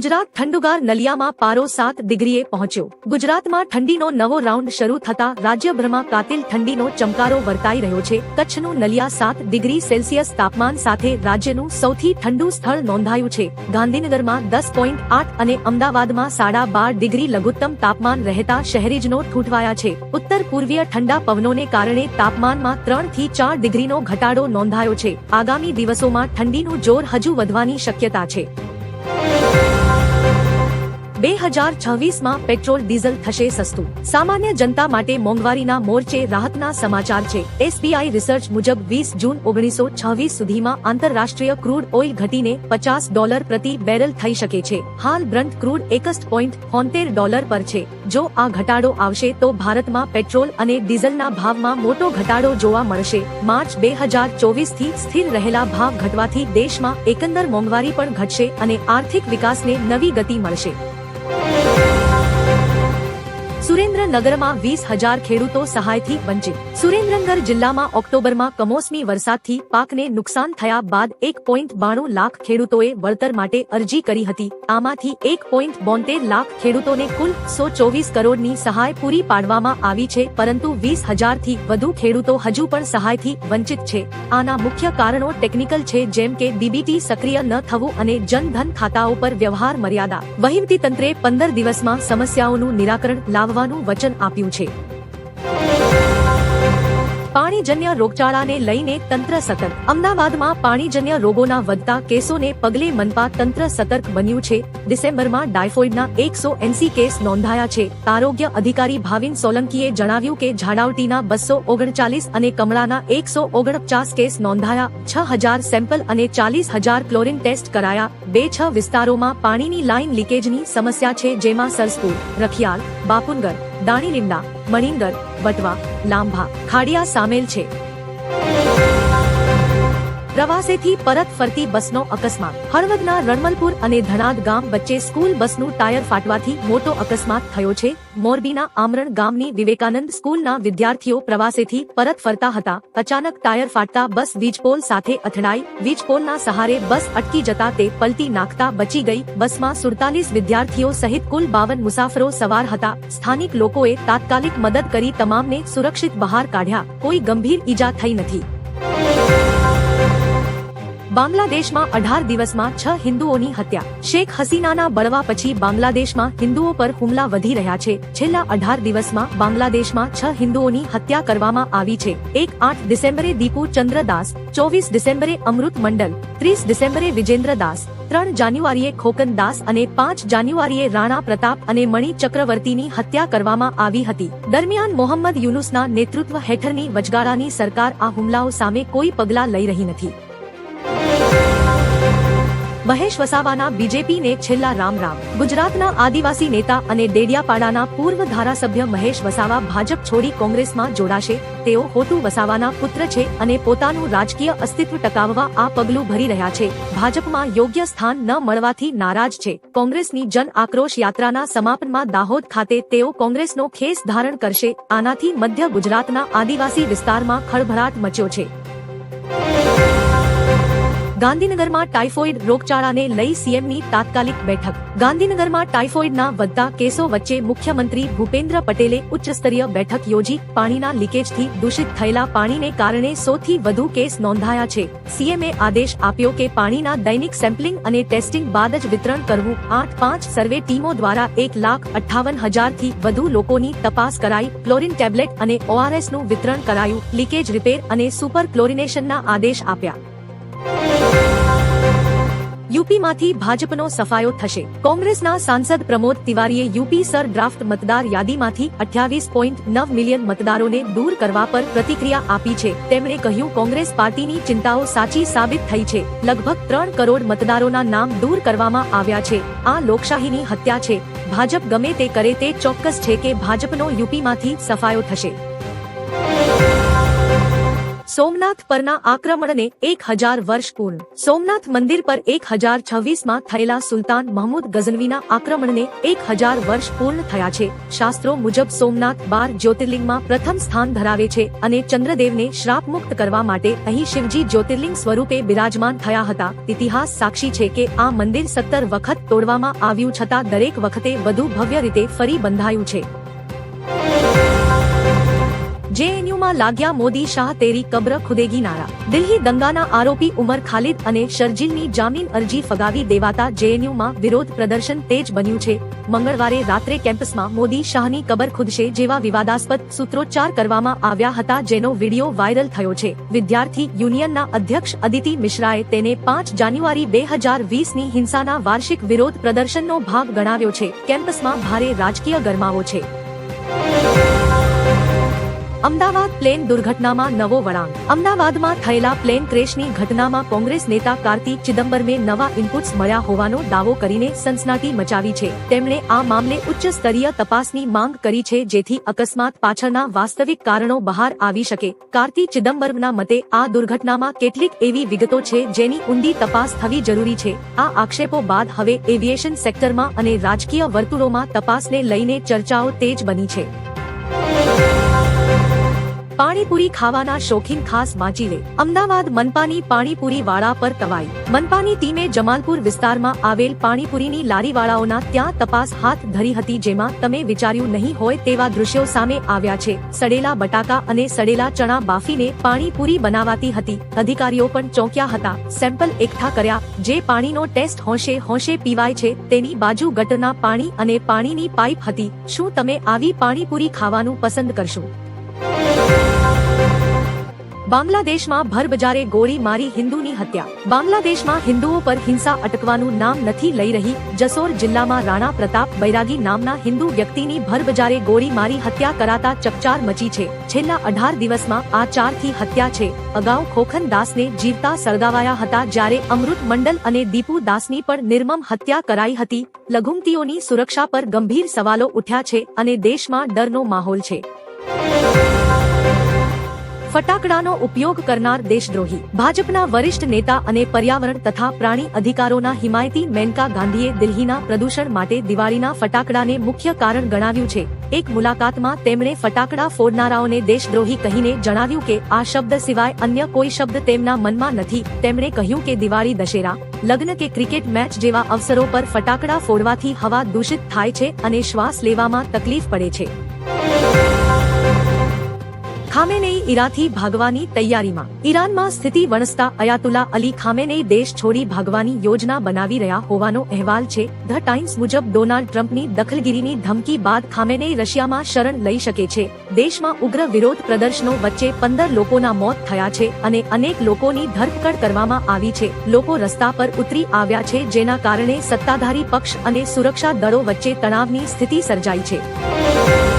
ગુજરાત ઠંડુગાર નલિયામાં પારો સાત ડિગ્રીએ પહોંચ્યો. ગુજરાતમાં ઠંડીનો નવો રાઉન્ડ શરૂ થતા રાજ્યભરમાં કાતિલ ઠંડીનો ચમકારો વર્તાઈ રહ્યો છે. કચ્છનું નલિયા સાત ડિગ્રી સેલ્સિયસ તાપમાન સાથે રાજ્યનું સૌથી ઠંડુ સ્થળ નોંધાયું છે. ગાંધીનગરમાં દસ પોઈન્ટ આઠ અને અમદાવાદમાં સાડા બાર ડિગ્રી લઘુત્તમ તાપમાન રહેતા શહેરીજનો ઠૂંઠવાયા છે. ઉત્તર પૂર્વીય ઠંડા પવનોને કારણે તાપમાનમાં ત્રણથી ચાર ડિગ્રીનો ઘટાડો નોંધાયો છે. આગામી દિવસોમાં ઠંડીનું જોર હજુ વધવાની શક્યતા છે. બે હજાર છવ્વીસમાં પેટ્રોલ, ડીઝલ થશે સસ્તું. સામાન્ય જનતા માટે મોંઘવારીના મોરચે રાહતના સમાચાર છે. એસબીઆઈ રિસર્ચ મુજબ વીસ જૂન ઓગણીસો છવ્વીસ સુધીમાં આંતરરાષ્ટ્રીય ક્રૂડ ઓઇલ ઘટીને પચાસ ડોલર પ્રતિ બેરલ થઈ શકે છે. હાલ બ્રન્ટ ક્રૂડ એકસઠ પોઈન્ટ હોન્તેર ડોલર પર છે. જો આ ઘટાડો આવશે તો ભારતમાં પેટ્રોલ અને ડીઝલના ભાવમાં મોટો ઘટાડો જોવા મળશે. માર્ચ બે હજાર ચોવીસથી સ્થિર રહેલા ભાવ ઘટવાથી દેશમાં એકંદર મોંઘવારી પણ ઘટશે અને આર્થિક વિકાસને નવી ગતિ મળશે. Thank you. સુરેન્દ્રનગરમાં વીસ હજાર ખેડૂતો સહાયથી વંચિત. સુરેન્દ્રનગર જિલ્લામાં ઓક્ટોબરમાં કમોસમી વરસાદથી પાકને નુકસાન થયા બાદ એક પોઈન્ટ બાણું લાખ ખેડૂતોએ વળતર માટે અરજી કરી હતી. આમાંથી એક પોઈન્ટ બોતેર લાખ ખેડૂતોને કુલ સો ચોવીસ કરોડની સહાય પૂરી પાડવામાં આવી છે, પરંતુ વીસ હજારથી વધુ ખેડૂતો હજુ પણ સહાયથી વંચિત છે. આના મુખ્ય કારણો ટેકનિકલ છે, જેમ કે ડીબીટી સક્રિય ન થવું અને જનધન ખાતાઓ પર વ્યવહાર મર્યાદા. વહીવટી તંત્રે પંદર દિવસમાં સમસ્યાઓનું નિરાકરણ લાવવાનું વચન આપ્યું છે. પાણીજન્ય રોગચાળાને લઈને તંત્ર સતર્ક. અમદાવાદમાં પાણીજન્ય રોગોના વધતા કેસોને પગલે મનપા તંત્ર સતર્ક બન્યું છે. ડિસેમ્બરમાં ડાયફોઇડના એકસો એંસી કેસ નોંધાયા છે. આરોગ્ય અધિકારી ભાવિન સોલંકીએ જણાવ્યું કે ઝાડાવટીના બસો ઓગણચાલીસ અને કમળાના એકસો ઓગણપચાસ કેસ નોંધાયા. છ હજાર સેમ્પલ અને ચાલીસ હજાર ક્લોરિન ટેસ્ટ કરાયા. બે છ વિસ્તારોમાં પાણીની લાઇન લીકેજની સમસ્યા છે જેમાં સરસપુર રખિયાલ, બાપુનગર દાણીલીમડા મણિંદર વટવા લાંભા ખાડિયા સામેલ છે. પ્રવાસેથી પરત ફરતી બસનો અકસ્માત. હળવદના રણમલપુર અને ધણાદ ગામ વચ્ચે સ્કૂલ બસનું ટાયર ફાટવાથી મોટો અકસ્માત થયો છે. મોરબીના આમરણ ગામની વિવેકાનંદ સ્કૂલના વિદ્યાર્થીઓ પ્રવાસેથી પરત ફરતા હતા. અચાનક ટાયર ફાટતા બસ વીજપોલ સાથે અથડાઈ. વીજપોલના સહારે બસ અટકી જતા તે પલટી નાખતા બચી ગઈ. બસમાં સુડતાલીસ વિદ્યાર્થીઓ સહિત કુલ બાવન મુસાફરો સવાર હતા. સ્થાનિક લોકોએ તાત્કાલિક મદદ કરી તમામને સુરક્ષિત બહાર કાઢ્યા. કોઈ ગંભીર ઈજા થઈ નથી. બાંગ્લાદેશમાં અઢાર દિવસમાં છ હિન્દુઓની હત્યા. શેખ હસીનાના બળવા પછી બાંગ્લાદેશમાં હિન્દુઓ પર હુમલા વધી રહ્યા છે. છેલ્લા અઢાર દિવસમાં બાંગ્લાદેશમાં છ હિન્દુઓની હત્યા કરવામાં આવી છે. એક આઠ ડિસેમ્બરે દીપુ ચંદ્રદાસ, ચોવીસ ડિસેમ્બરે અમૃત મંડલ, ત્રીસ ડિસેમ્બરે વિજેન્દ્ર દાસ ત્રણ જાન્યુઆરીએ ખોકન દાસ અને પાંચ જાન્યુઆરીએ રાણા પ્રતાપ અને મણિ ચક્રવર્તીની હત્યા કરવામાં આવી હતી. દરમિયાન મોહમ્મદ યુનુસના નેતૃત્વ હેઠળની વચગાળાની સરકાર આ હુમલાઓ સામે કોઈ પગલાં લઈ રહી નથી. મહેશ વસાવાના બીજેપીને છેલ્લા રામ રામ. ગુજરાતના આદિવાસી નેતા અને ડેડિયાપાડાના પૂર્વ ધારાસભ્ય મહેશ વસાવા ભાજપ છોડી કોંગ્રેસમાં જોડાશે. તેઓ હોટુ વસાવાના પુત્ર છે અને પોતાનું રાજકીય અસ્તિત્વ ટકાવવા આ પગલું ભરી રહ્યા છે. ભાજપમાં યોગ્ય સ્થાન ન મળવાથી નારાજ છે. કોંગ્રેસની જન આક્રોશ યાત્રાના સમાપનમાં દાહોદ ખાતે તેઓ કોંગ્રેસનો ખેસ ધારણ કરશે. આનાથી મધ્ય ગુજરાતના આદિવાસી વિસ્તારમાં ખળભળાટ મચ્યો છે. ગાંધીનગરમાં ટાઇફોઇડ રોગચાળાને લઈ સીએમની તાત્કાલિક બેઠક. ગાંધીનગરમાં ટાઇફોઇડના વધતા કેસો વચ્ચે મુખ્યમંત્રી ભૂપેન્દ્ર પટેલે ઉચ્ચસ્તરીય બેઠક યોજી પાણીના લીકેજથી દૂષિત થયેલા પાણીને કારણે સોથી વધુ કેસ નોંધાયા છે. સીએમએ આદેશ આપ્યો કે પાણીના દૈનિક સેમ્પલિંગ અને ટેસ્ટિંગ બાદ જ વિતરણ કરવું. આઠ પાંચ સર્વે ટીમો દ્વારા એક લાખ અઠ્ઠાવન હજારથી વધુ લોકોની તપાસ કરાઈ. ક્લોરિન ટેબ્લેટ અને ઓઆરએસનું વિતરણ કરાયું. લીકેજ રિપેર અને સુપર ક્લોરિનેશનના આદેશ આપ્યા. યુપીમાંથી ભાજપનો સફાયો થશે. કોંગ્રેસના સાંસદ પ્રમોદ તિવારીએ યુપી સર ડ્રાફ્ટ મતદાર યાદીમાંથી અઠ્યાવીસ પોઈન્ટ નવ મિલિયન મતદારોને દૂર કરવા પર પ્રતિક્રિયા આપી છે. તેમણે કહ્યું, કોંગ્રેસ પાર્ટીની ચિંતાઓ સાચી સાબિત થઈ છે. લગભગ ત્રણ કરોડ મતદારોના નામ દૂર કરવામાં આવ્યા છે. આ લોકશાહીની હત્યા છે. ભાજપ ગમે તે કરે તે ચોક્કસ છે કે ભાજપનો યુપીમાંથી સફાયો થશે. સોમનાથ પરના આક્રમણને એક હજાર વર્ષ પૂર્ણ. સોમનાથ મંદિર પર એક હજાર છવ્વીસમાં થયેલા સુલતાન મહમૂદ ગઝનવીના આક્રમણને એક હજાર વર્ષ પૂર્ણ થયા છે. શાસ્ત્રો મુજબ સોમનાથ બાર જ્યોતિર્લિંગમાં પ્રથમ સ્થાન ધરાવે છે અને ચંદ્રદેવને શ્રાપ મુક્ત કરવા માટે અહીં શિવજી જ્યોતિર્લિંગ સ્વરૂપે બિરાજમાન થયા હતા. ઇતિહાસ સાક્ષી છે કે આ મંદિર સત્તર વખત તોડવામાં આવ્યું છતાં દરેક વખતે વધુ ભવ્ય રીતે ફરી બંધાયું છે. જેએનયુમાં લાગ્યા મોદી શાહ તેરી કબ્ર ખુદેગી નારા. દિલ્હી દંગાના આરોપી ઉમર ખાલિદ અને શરજીલની જામીન અરજી ફગાવી દેવાતા જેએનયુમાં વિરોધ પ્રદર્શન તેજ બન્યું છે. મંગળવારે રાત્રે કેમ્પસમાં મોદી શાહની કબર ખુદશે જેવા વિવાદાસ્પદ સૂત્રોચ્ચાર કરવામાં આવ્યા હતા જેનો વીડિયો વાયરલ થયો છે. વિદ્યાર્થી યુનિયનના અધ્યક્ષ અદિતિ મિશ્રાએ તેને પાંચ જાન્યુઆરી બે હજાર વીસની હિંસાના વાર્ષિક વિરોધ પ્રદર્શનનો ભાગ ગણાવ્યો છે. કેમ્પસમાં ભારે રાજકીય ગરમાવો છે. અમદાવાદ પ્લેન દુર્ઘટનામાં નવો વળાંક. અમદાવાદમાં થયેલા પ્લેન ક્રેશની ઘટનામાં કોંગ્રેસ નેતા કાર્તિક ચિદમ્બરમે નવા ઇનપુટ્સ મળ્યા હોવાનો દાવો કરીને સનસનાટી મચાવી છે. તેમણે આ મામલે ઉચ્ચ સ્તરીય તપાસની માંગ કરી છે જેથી અકસ્માત પાછળના વાસ્તવિક કારણો બહાર આવી શકે. કાર્તિક ચિદમ્બરમના મતે આ દુર્ઘટનામાં કેટલીક એવી વિગતો છે જેની ઊંડી તપાસ થવી જરૂરી છે. આ આક્ષેપો બાદ હવે એવિએશન સેક્ટરમાં અને રાજકીય વર્તુળોમાં તપાસને લઈને ચર્ચાઓ તેજ બની છે. પાણીપુરી ખાવાના શોખીન ખાસ વાંચી લે. અમદાવાદ મનપાની પાણીપુરી વાળા પર તવાઈ. મનપાની ટીમે જમાલપુર વિસ્તારમાં આવેલ પાણીપુરીની લારીવાળાઓના ત્યાં તપાસ હાથ ધરી હતી જેમાં તમે વિચાર્યું નહીં હોય તેવા દૃશ્યો સામે આવ્યા છે. સડેલા બટાકા અને સડેલા ચણા બાફીને પાણીપુરી બનાવાતી હતી. અધિકારીઓ પણ ચોંક્યા હતા. સેમ્પલ એકઠા કર્યા. જે પાણીનો ટેસ્ટ હોંશે હોંશે પીવાય છે તેની બાજુ ગટરના પાણી અને પાણીની પાઇપ હતી. શું તમે આવી પાણીપુરી ખાવાનું પસંદ કરશો? બાંગ્લાદેશમાં ભરબજારે ગોળી મારી હિન્દુની હત્યા. બાંગ્લાદેશમાં હિન્દુઓ પર હિંસા અટકવાનું નામ નથી લઈ રહી. જસોર જિલ્લામાં રાણા પ્રતાપ બૈરાગી નામના હિન્દુ વ્યક્તિની ભરબજારે ગોળી મારી હત્યા કરાતા ચકચાર મચી છે. છેલ્લા અઢાર દિવસમાં આ ચારથી હત્યા છે. અગાઉ ખોખન દાસને જીવતા સળગાવાયા હતા જ્યારે અમૃત મંડલ અને દીપુ દાસની પણ નિર્મમ હત્યા કરાઈ હતી. લઘુમતીઓની સુરક્ષા પર ગંભીર સવાલો ઉઠ્યા છે અને દેશમાં ડરનો માહોલ છે. ફટાકડાનો ઉપયોગ કરનાર દેશદ્રોહી. ભાજપના વરિષ્ઠ નેતા અને પર્યાવરણ તથા પ્રાણી અધિકારોના હિમાયતી મેનકા ગાંધીએ દિલ્હીના પ્રદૂષણ માટે દિવાળીના ફટાકડાને મુખ્ય કારણ ગણાવ્યું છે. એક મુલાકાતમાં તેમણે ફટાકડા ફોડનારાઓને દેશદ્રોહી કહીને જણાવ્યું કે, આ શબ્દ સિવાય અન્ય કોઈ શબ્દ તેમના મનમાં નથી. તેમણે કહ્યું કે દિવાળી દશેરા, લગ્ન કે ક્રિકેટ મેચ જેવા અવસરો પર ફટાકડા ફોડવાથી હવા દૂષિત થાય છે અને શ્વાસ લેવામાં તકલીફ પડે છે. ખામેનેઈ ઈરાથી ભાગવાની તૈયારીમાં. ઈરાનમાં સ્થિતિ વણસતા અયાતુલા અલી ખામેનેઈ દેશ છોડી ભાગવાની યોજના બનાવી રહ્યા હોવાનો અહેવાલ છે. ધ ટાઈમ્સ મુજબ ડોનાલ્ડ ટ્રમ્પની દખલગીરીની ધમકી બાદ ખામેનેઈ રશિયામાં શરણ લઈ શકે છે. દેશમાં ઉગ્ર વિરોધ પ્રદર્શનો વચ્ચે પંદર લોકોના મોત થયા છે અને અનેક લોકોની ધરપકડ કરવામાં આવી છે. લોકો રસ્તા પર ઉતરી આવ્યા છે જેના કારણે સત્તાધારી પક્ષ અને સુરક્ષા દળો વચ્ચે તણાવની સ્થિતિ સર્જાઈ છે.